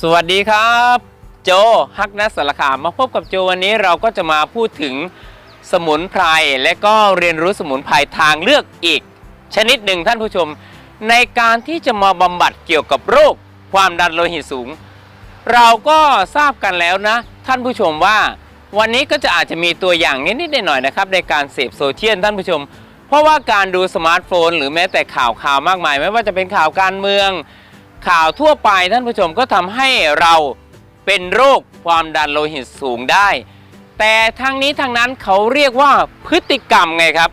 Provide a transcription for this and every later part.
สวัสดีครับ โจฮักนัสสารคามมาพบกับโจวันนี้เราก็จะมาพูดถึงสมุนไพรและก็เรียนรู้สมุนไพรทางเลือกอีก ชนิดหนึ่งท่านผู้ชม ในการที่จะมาบำบัดเกี่ยวกับโรค ความดันโลหิตสูง เราก็ทราบกันแล้วนะ ท่านผู้ชมว่า วันนี้ก็จะอาจจะมีตัวอย่างนิดๆหน่อยๆนะครับ ในการเสพโซเชียลท่านผู้ชม เพราะว่าการดูสมาร์ทโฟน หรือแม้แต่ข่าวข่าวมากมาย ไม่ว่าจะเป็นข่าวการเมือง ข่าวทั่วไปท่านผู้ชมก็ทำให้เราเป็นโรคความดันโลหิตสูงได้ แต่ทางนี้ทางนั้นเขาเรียกว่าพฤติกรรมไงครับ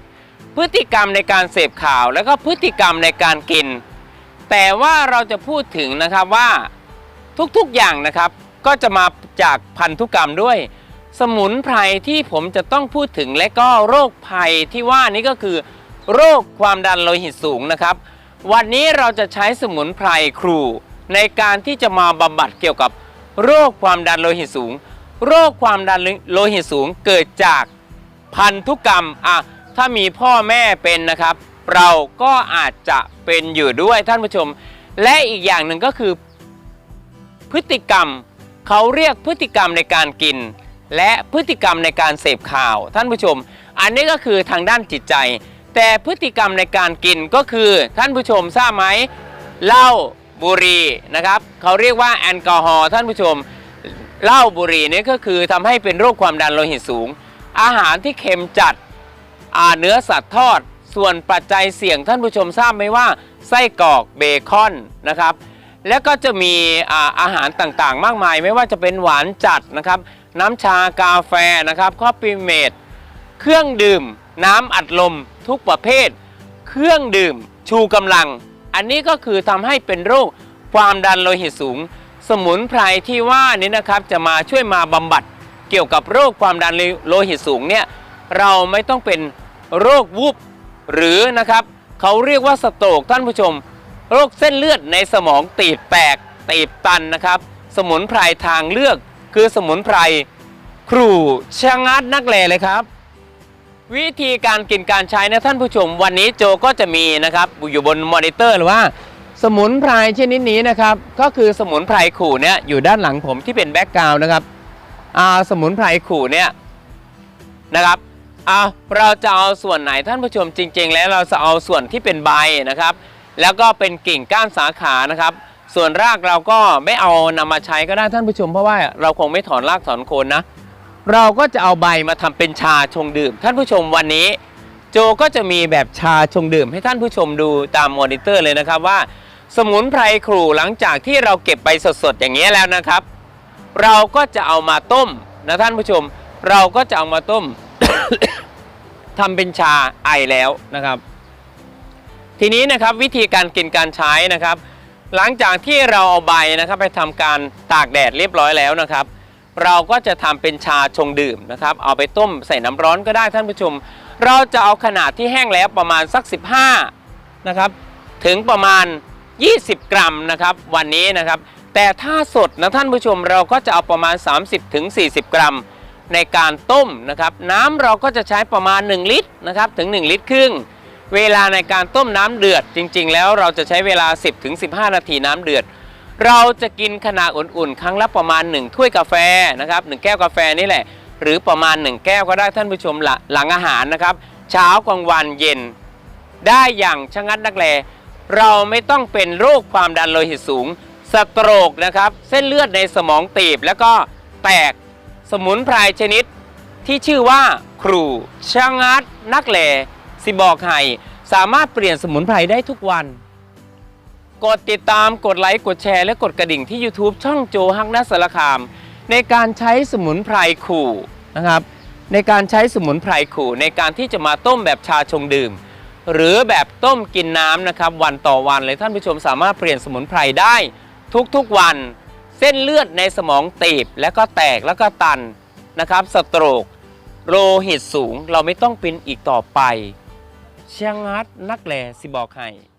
พฤติกรรมในการเสพข่าวแล้วก็พฤติกรรมในการกิน แต่ว่าเราจะพูดถึงนะครับว่าทุกๆอย่างนะครับก็จะมาจากพันธุกรรมด้วย สมุนไพรที่ผมจะต้องพูดถึงและก็โรคภัยที่ว่านี้ก็คือ โรคความดันโลหิตสูงนะครับ วันนี้เราจะใช้สมุนไพรครู ในการที่จะมาบำบัดเกี่ยวกับ โรคความดันโลหิตสูง โรคความดันโลหิตสูงเกิดจากพันธุกรรมอะถ้ามีพ่อแม่เป็นนะครับ เราก็อาจจะเป็นอยู่ด้วยท่านผู้ชม และอีกอย่างหนึ่งก็คือ พฤติกรรมเขาเรียกพฤติกรรมในการกิน และพฤติกรรมในการเสพข่าว ท่านผู้ชม อันนี้ก็คือทางด้านจิตใจ แต่พฤติกรรมในการกินก็คือท่านผู้ชมทราบไหมเหล้าบุหรี่นะครับเขาเรียกว่าแอลกอฮอล์ท่านผู้ชมเหล้าบุหรี่นี่ก็คือทำให้เป็นโรคความดันโลหิตสูง อาหารที่เค็มจัดเนื้อสัตว์ทอด ส่วนปัจจัยเสี่ยงท่านผู้ชมทราบไหมว่าไส้กรอกเบคอนนะครับแล้วก็จะมีอาอาหารต่างๆ มากมาย ไม่ว่าจะเป็นหวานจัดนะครับ น้ำชากาแฟนะครับข้อปิเมตเครื่องดื่ม น้ำอัดลมทุกประเภท เครื่องดื่ม ชูกำลัง อันนี้ก็คือทำให้เป็นโรคความดันโลหิตสูง สมุนไพรที่ว่านี้นะครับจะมาช่วยมาบำบัดเกี่ยวกับโรคความดันโลหิตสูงเนี่ยเราไม่ต้องเป็นโรควูบหรือนะครับเขาเรียกว่าสโตรกท่านผู้ชม โรคเส้นเลือดในสมองตีบแตกตีบตันนะครับ สมุนไพรทางเลือกคือสมุนไพรครูชะงัดนักแลเลยครับ วิธีการกินการใช้นะท่านผู้ชมวันนี้โจก็จะมีนะครับอยู่บนมอนิเตอร์หรือว่า สมุนไพรชนิดนี้นะครับ ก็คือสมุนไพรขู่เนี่ยอยู่ด้านหลังผมที่เป็นแบ็กกราวน์นะครับอ่าสมุนไพรขู่เนี่ยนะครับอ่าเราจะเอาส่วนไหนท่านผู้ชมจริง ๆ แล้วเราจะเอาส่วนที่เป็นใบนะครับ แล้วก็เป็นกิ่งก้านสาขานะครับ ส่วนรากเราก็ไม่เอานำมาใช้ก็ได้ท่านผู้ชมเพราะว่าเราคงไม่ถอนรากถอนโคนนะ เราก็จะเอาใบมาทำเป็นชาชงดื่ม ท่านผู้ชมวันนี้ โจก็จะมีแบบชาชงดื่ม ให้ท่านผู้ชมดูตามมอนิเตอร์เลยนะครับว่า สมุนไพรครูหลังจากที่เราเก็บใบสดๆอย่างนี้แล้วนะครับ เราก็จะเอามาต้มนะท่านผู้ชม เราก็จะเอามาต้มทำเป็นชาไอแล้วนะครับ ทีนี้นะครับวิธีการกินการใช้นะครับ หลังจากที่เราเอาใบนะครับ ไปทำการตากแดดเรียบร้อยแล้วนะครับ เราก็จะทำเป็นชาชงดื่มนะครับ เอาไปต้มใส่น้ำร้อนก็ได้ท่านผู้ชม เราจะเอาขนาดที่แห้งแล้วประมาณสัก 15นะครับถึงประมาณ 20 กรัมนะครับ วันนี้นะครับ แต่ถ้าสดนะท่านผู้ชมเราก็จะเอาประมาณ 30ถึง40 กรัม ในการต้มนะครับ น้ำเราก็จะใช้ประมาณ 1 ลิตรนะครับถึง 1 ลิตรครึ่งเวลาในการต้มน้ำเดือดจริง ๆ แล้วเราจะใช้เวลา 10ถึง15 นาทีน้ำเดือด เราจะกินขนาดอุ่นๆ ครั้งละประมาณ 1 ถ้วยกาแฟนะครับ1แก้วกาแฟนี่แหละ หรือประมาณ 1 แก้วก็ได้ท่านผู้ชมหลังหลังอาหารนะครับ เช้ากลางวันเย็น ได้อย่างชะงัดนักแล เราไม่ต้องเป็นโรคความดันโลหิตสูง สโตรกนะครับ เส้นเลือดในสมองตีบแล้วก็แตกสมุนไพรชนิดที่ชื่อว่าครูชะงัดนักแลสิบอกให้สามารถเปลี่ยนสมุนไพรได้ทุกวัน กดติดตามกดไลค์กดแชร์และกดกระดิ่งที่ YouTube ช่องโจฮักนัสารคาม ในการใช้สมุนไพรขู่นะครับ ในการใช้สมุนไพรขู่ ในการที่จะมาต้มแบบชาชงดื่ม หรือแบบต้มกินน้ำนะครับ วันต่อวันเลยท่านผู้ชมสามารถเปลี่ยนสมุนไพรได้ทุกๆวัน เส้นเลือดในสมองตีบแล้วก็แตกแล้วก็ตันนะครับสโตรกโลหิตสูงเราไม่ต้องเป็นอีกต่อไป เชียงงัดนักแลสิบอกให้